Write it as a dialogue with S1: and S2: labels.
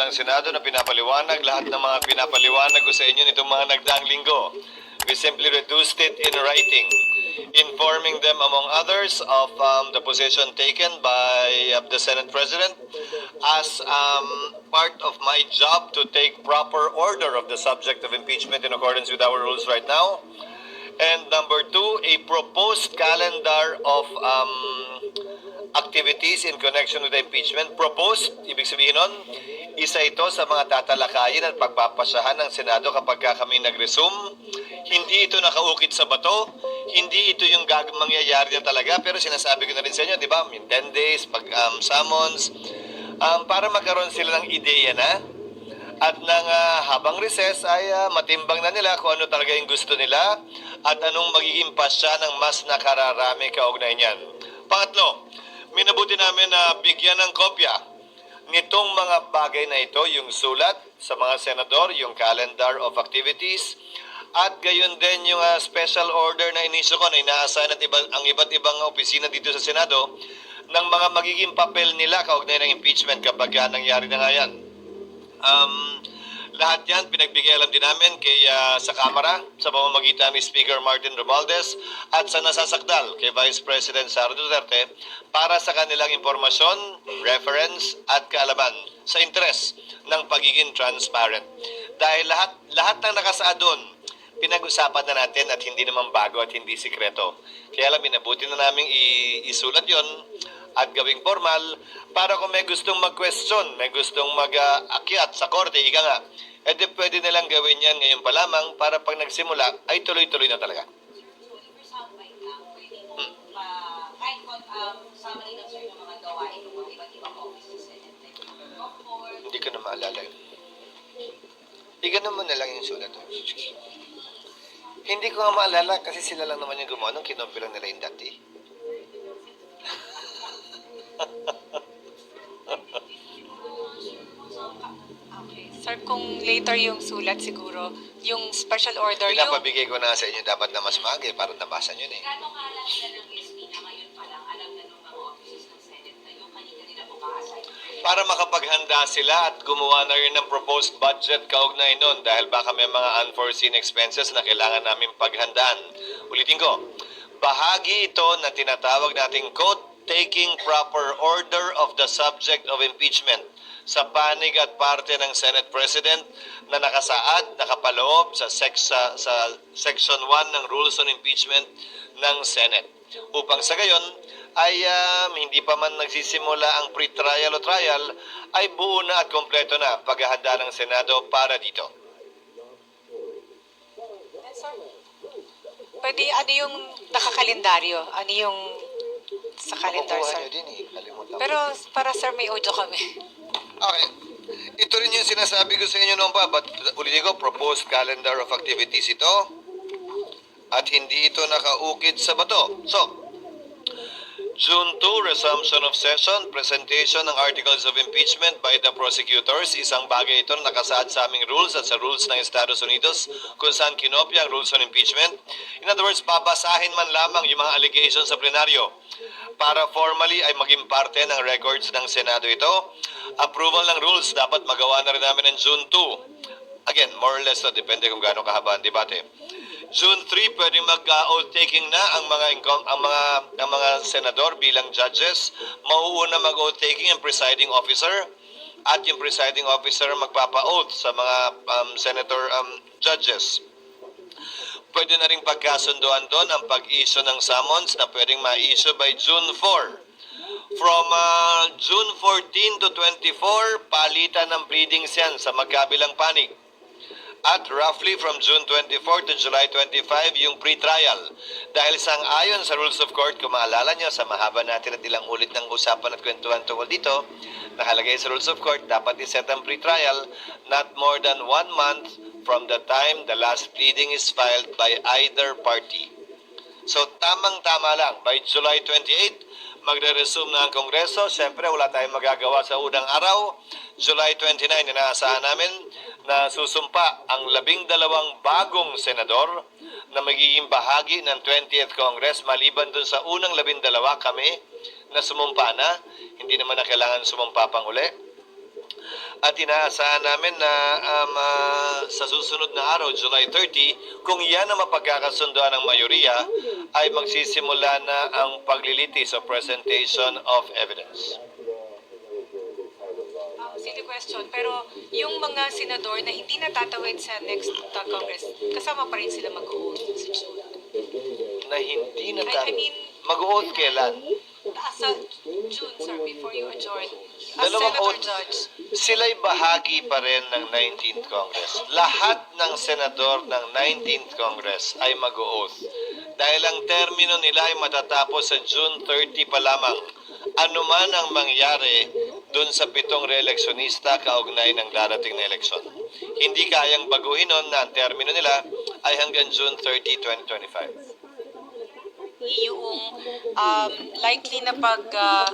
S1: ng Senado na pinapaliwanag lahat ng mga pinapaliwanag ko sa inyo nitong mga nagdaang linggo. We simply reduced it in writing, informing them, among others, of um, the position taken by uh, the Senate President as um, part of my job to take proper order of the subject of impeachment in accordance with our rules right now. And number two, a proposed calendar of um, activities in connection with impeachment. Proposed, ibig sabihin nun, isa ito sa mga tatalakayin at pagpapasyahan ng Senado kapag ka kami nag-resume. Hindi ito nakaukit sa bato, hindi ito yung gag mangyayari na talaga, pero sinasabi ko na rin sa inyo, di ba, in 10 days, pag um, summons, um, para magkaroon sila ng ideya na, at nang ah, habang recess ay ah, matimbang na nila kung ano talaga yung gusto nila at anong magiging pasya ng mas nakararami kaugnay niyan. Pangatlo, minabuti namin na bigyan ng kopya nitong mga bagay na ito, yung sulat sa mga senador, yung calendar of activities, at gayon din yung ah, special order na inisyo ko na inaasahan at iba, ang iba't ibang opisina dito sa Senado ng mga magiging papel nila kaugnay ng impeachment kapag nangyari na nga yan. Um, lahat yan pinagbigay alam din namin kay ah, sa Kamara sa pamamagitan ni Speaker Martin Romualdez at sa nasasakdal kay Vice President Sara Duterte para sa kanilang impormasyon, reference at kaalaman sa interes ng pagiging transparent. Dahil lahat lahat ng nakasaad doon pinag-usapan na natin at hindi naman bago at hindi sikreto. Kaya lang minabuti na namin isulat yon at gawing formal para kung may gustong mag-question, may gustong mag-akyat sa korte, ika nga, eh di pwede nilang gawin yan ngayon pa lamang para pag nagsimula ay tuloy-tuloy na talaga.
S2: Board,
S1: Hindi ko na maalala yun. Iganon mo na lang yung sulat. Hindi ko nga maalala kasi sila lang naman yung gumawa nung kinompi lang nila yung dati.
S3: Sir, kung later yung sulat siguro, yung special order, yung...
S1: Pinapabigay ko na sa inyo dapat na mas maagi para nabasa nyo na eh.
S2: Gano'ng kaalala nila ng SP na ngayon pa lang, alam na ng mga offices ng Senate na yung kanina-kanina po ka-assign?
S1: Para makapaghanda sila at gumawa na rin ng proposed budget kaugnay nun dahil baka may mga unforeseen expenses na kailangan namin paghandaan. Ulitin ko, bahagi ito na tinatawag nating quote, taking proper order of the subject of impeachment sa panig at parte ng Senate President na nakasaad, nakapaloob sa, sex, sa, sa Section 1 ng Rules on Impeachment ng Senate. Upang sa gayon, ay um, hindi pa man nagsisimula ang pre-trial o trial, ay buo na at kompleto na paghahanda ng Senado para dito.
S3: Eh, sir, pwede, ano yung nakakalendaryo? Ano yung sa calendar,
S1: Makukuha
S3: sir?
S1: din eh.
S3: Pero para sir, may audio kami.
S1: Okay. Ito rin yung sinasabi ko sa inyo noon pa, but ulitin ko, proposed calendar of activities ito at hindi ito nakaukit sa bato. So, June 2, resumption of session, presentation ng articles of impeachment by the prosecutors. Isang bagay ito na nakasaad sa aming rules at sa rules ng Estados Unidos kung saan kinopya ang rules on impeachment. In other words, babasahin man lamang yung mga allegations sa plenaryo para formally ay maging parte ng records ng Senado ito. Approval ng rules dapat magawa na rin namin ng June 2. Again, more or less, so, depende kung gaano kahaba ang debate. June 3, pwedeng mag-oath taking na ang mga ang mga ang mga senador bilang judges. Mauuna mag-oath taking ang presiding officer at yung presiding officer magpapa-oath sa mga um, senator um, judges. Pwede na rin pagkasunduan doon ang pag-issue ng summons na pwedeng ma-issue by June 4. From uh, June 14 to 24, palitan ng pleadings yan sa magkabilang panig. At roughly from June 24 to July 25, yung pre-trial. Dahil sang ayon sa rules of court, kung maalala nyo, sa mahaba natin at ilang ulit ng usapan at kwentuhan tungkol dito, nakalagay sa rules of court, dapat iset ang pre-trial not more than one month from the time the last pleading is filed by either party. So tamang-tama lang, by July 28, magre-resume na ang Kongreso. Siyempre, wala tayong magagawa sa unang araw. July 29, inaasahan namin na susumpa ang labing dalawang bagong senador na magiging bahagi ng 20th Congress maliban dun sa unang labing dalawa kami na sumumpa na. Hindi naman na kailangan sumumpa pang uli. At inaasahan namin na um, ah, sa susunod na araw, July 30, kung yan ang mapagkakasundoan ng mayoriya, ay magsisimula na ang paglilitis o presentation of evidence.
S3: Um, silly question, pero yung mga senador na hindi natatawid sa next uh, Congress, kasama pa rin sila mag-oath sa June.
S1: Na hindi na
S3: I, I mean,
S1: Mag-oath kailan?
S3: Sa June, sir, before you adjourn, as
S1: Dalawang
S3: Senator
S1: oath.
S3: Judge,
S1: sila'y bahagi pa rin ng 19th Congress. Lahat ng senador ng 19th Congress ay mag-oath. Dahil ang termino nila ay matatapos sa June 30 pa lamang. Ano man ang mangyari dun sa pitong reeleksyonista kaugnay ng darating na eleksyon. Hindi kayang baguhin nun na ang termino nila ay hanggang June 30, 2025.
S3: Yung um, likely na pag uh,